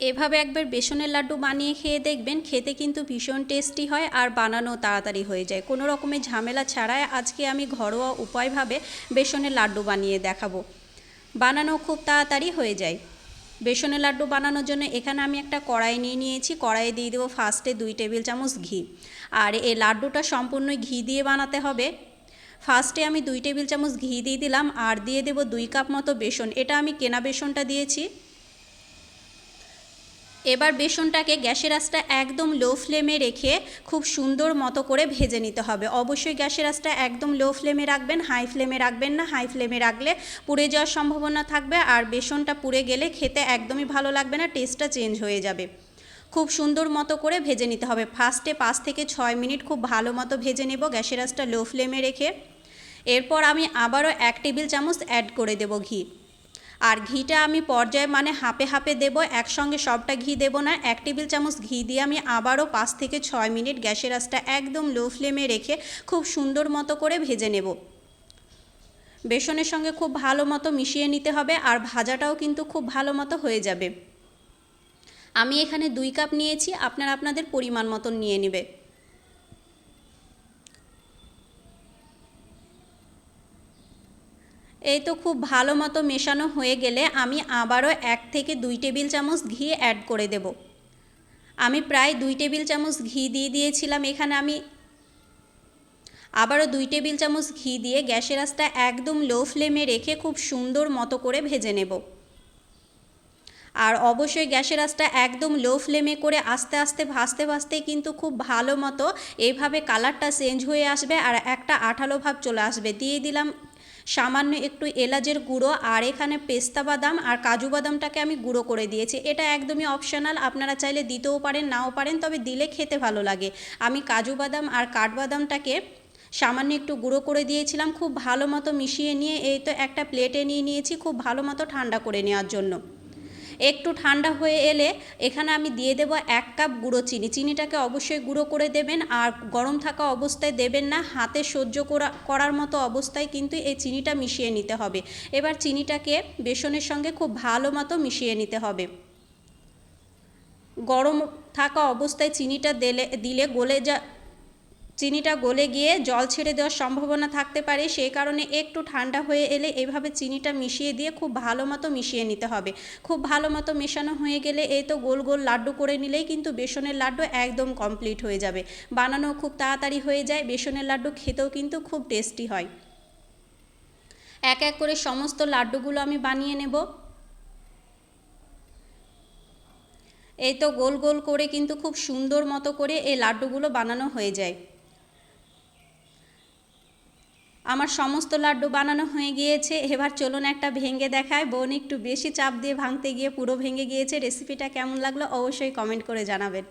এভাবে একবার বেসনের লাড্ডু বানিয়ে খেয়ে দেখবেন, খেতে কিন্তু ভীষণ টেস্টি হয় আর বানানো তাড়াতাড়ি হয়ে যায়। কোনো রকমের ঝামেলা ছাড়াই আজকে আমি ঘরোয়া উপায়ভাবে বেসনের লাড্ডু বানিয়ে দেখাবো। বানানো খুব তাড়াতাড়ি হয়ে যায়। বেসনের লাড্ডু বানানোর জন্য এখানে আমি একটা কড়াই নিয়ে নিয়েছি। কড়াইয়ে দিয়ে দেবো ফার্স্টে দুই টেবিল চামচ ঘি। আর এই লাড্ডুটা সম্পূর্ণ ঘি দিয়ে বানাতে হবে। ফার্স্টে আমি দুই টেবিল চামচ ঘি দিয়ে দিলাম। আর দিয়ে দেবো দুই কাপ মতো বেসন। এটা আমি কেনা বেসনটা দিয়েছি। এবার বেসনটাকে গ্যাসের আঁচটা একদম লো ফ্লেমে রেখে খুব সুন্দর মতো করে ভেজে নিতে হবে। অবশ্যই গ্যাসের আঁচটা একদম লো ফ্লেমে রাখবেন হাই ফ্লেমে রাখবেন না। হাই ফ্লেমে রাখলে পুড়ে যাওয়ার সম্ভাবনা থাকবে আর বেসনটা পুড়ে গেলে খেতে একদমই ভালো লাগবে না টেস্টটা চেঞ্জ হয়ে যাবে। খুব সুন্দর মতো করে ভেজে নিতে হবে। ফার্স্টে পাঁচ থেকে ছয় মিনিট খুব ভালো মতো ভেজে নেব গ্যাসের আঁচটা লো ফ্লেমে রেখে। এরপর আমি আবারও এক টেবিল চামচ অ্যাড করে দেব ঘি। আর ঘিটা আমি পর্যায়ে মানে হাপে হাপে দেব, একসঙ্গে সবটা ঘি দেব না। এক টেবিল চামচ ঘি দিয়ে আমি আবারও পাঁচ থেকে ছয় মিনিট গ্যাসের আঁচটা একদম লো ফ্লেমে রেখে খুব সুন্দর মতো করে ভেজে নেব। বেসনের সঙ্গে খুব ভালো মতো মিশিয়ে নিতে হবে আর ভাজাটাও কিন্তু খুব ভালো মতো হয়ে যাবে। আমি এখানে দুই কাপ নিয়েছি, আপনারা আপনাদের পরিমাণ মতন নিয়ে নেবে। এই তো খুব ভালো মতো মেশানো হয়ে গেলে আমি আবারও এক থেকে দুই টেবিল চামচ ঘি অ্যাড করে দেব। আমি প্রায় দুই টেবিল চামচ ঘি দিয়ে দিয়েছিলাম এখানে আমি আবারও দুই টেবিল চামচ ঘি দিয়ে গ্যাসের আঁচটা একদম লো ফ্লেমে রেখে খুব সুন্দর মতো করে ভেজে নেব। আর অবশ্যই গ্যাসের আঁচটা একদম লো ফ্লেমে করে আস্তে আস্তে ভাজতে ভাজতে কিন্তু খুব ভালো মতো এইভাবে কালারটা চেঞ্জ হয়ে আসবে আর একটা আঠালো ভাব চলে আসবে। দিয়ে দিলাম সামান্য একটু এলাচের গুঁড়ো আর এখানে পেস্তা বাদাম আর কাজু বাদামটাকে আমি গুঁড়ো করে দিয়েছি। এটা একদমই অপশনাল আপনারা চাইলে দিতেও পারেন, নাও পারেন, তবে দিলে খেতে ভালো লাগে। আমি কাজু বাদাম আর কাঠবাদামটাকে সামান্য একটু গুঁড়ো করে দিয়েছিলাম, খুব ভালো মতো মিশিয়ে নিয়ে এই তো একটা প্লেটে নিয়ে নিয়েছি, খুব ভালো মতো ঠান্ডা করে নেওয়ার জন্য। একটু ঠান্ডা হয়ে এলে এখানে আমি দিয়ে দেব এক কাপ গুঁড়ো চিনি। চিনিটাকে অবশ্যই গুঁড়ো করে দেবেন আর গরম থাকা অবস্থায় দেবেন না, হাতে সহ্য করা, করার মতো অবস্থায় কিন্তু এই চিনিটা মিশিয়ে নিতে হবে। এবার চিনিটাকে বেসনের সঙ্গে খুব ভালো মতো মিশিয়ে নিতে হবে। গরম থাকা অবস্থায় চিনিটা দিলে দিলে গলে যা চিনিটা গলে গিয়ে জল ছেড়ে দেওয়ার সম্ভাবনা থাকতে পারে, সেই কারণে একটু ঠান্ডা হয়ে এলে এভাবে চিনিটা মিশিয়ে দিয়ে খুব ভালো মতো মিশিয়ে নিতে হবে। খুব ভালো মতো মেশানো হয়ে গেলে এই তো গোল গোল লাড্ডু করে নিলেই কিন্তু বেসনের লাড্ডু একদম কমপ্লিট হয়ে যাবে। বানানো খুব তাড়াতাড়ি হয়ে যায়, বেসনের লাড্ডু খেতেও কিন্তু খুব টেস্টি হয়। এক এক করে সমস্ত লাড্ডুগুলো আমি বানিয়ে নেব। এই তো গোল গোল করে কিন্তু খুব সুন্দর মতো করে এই লাড্ডুগুলো বানানো হয়ে যায়। আমার সমস্ত লাড্ডু বানানো হয়ে গিয়েছে। এবার চলুন একটা ভেঙে দেখায়। বোন একটু বেশি চাপ দিয়ে ভাঙতে গিয়ে পুরো ভেঙে গিয়েছে। রেসিপিটা কেমন লাগল অবশ্যই কমেন্ট করে জানাবেন।